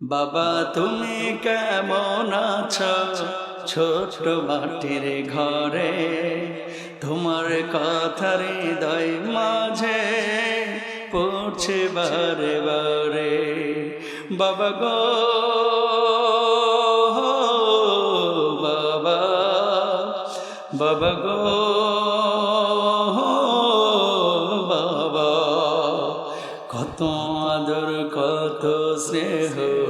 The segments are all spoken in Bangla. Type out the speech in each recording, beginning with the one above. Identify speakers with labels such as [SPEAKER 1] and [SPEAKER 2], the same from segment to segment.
[SPEAKER 1] বাবা, তুমি কেমন আছো? ছোট মাটির ঘরে তোমার কথার হৃদয় মাঝে পড়ছে বারে বারে। বাবা গো, বাবা বাবা গো, বাবা, কত আদর, কত স্নেহ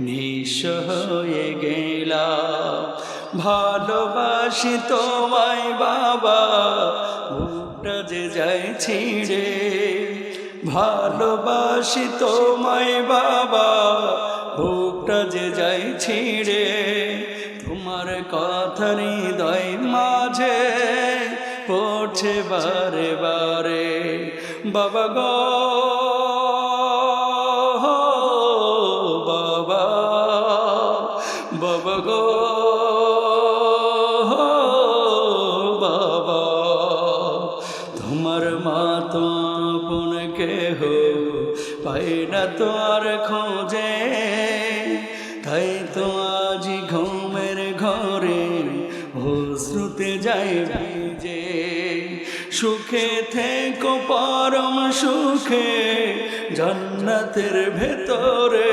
[SPEAKER 1] নিঃস্ব হয়ে গেলা। ভালোবাসি তোমায় বাবা বুকটা যে যাই ছিঁড়ে। ভালোবাসি তোমায় বাবা বুকটা যে যাই ছিঁড়ে। তোমার কথা হৃদয় মাঝে পড়ছে বারে বারে। বাবা গো বাবা গো বাবা, তোমার মা তো আপন কেহ পাই না তো আর খোঁজে। তাই তো আজ ঘুমের ঘরে অশ্রুতে যাই ভিজে। সুখে থেকো পরম সুখে, জান্নাতের ভেতরে।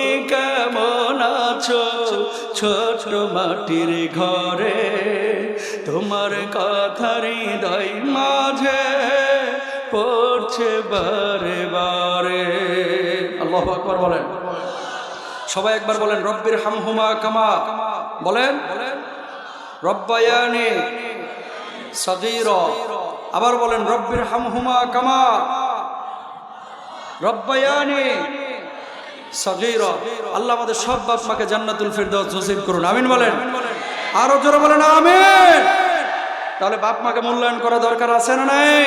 [SPEAKER 1] আছো ছোট মাটির ঘরে। তোমার কথার হৃদয় মাঝে পড়ছে বারে বারে। আল্লাহ আকবার বলেন। সবাই একবার বলেন, রব্বির হামহুমা কামা। বলেন। রব্বায়ানি সগীর। আবার বলেন, রব্বির হামহুমা কামা। রব্বায়ানি সগীর, আল্লাহ আমাদের সব বাপ মাকে জান্নাতুল ফিরদৌস নসিব করুন, আমিন বলেন। আরও জোরে বলেন, আমিন। তাহলে বাপ মাকে মূল্যায়ন করা দরকার আছে না নাই?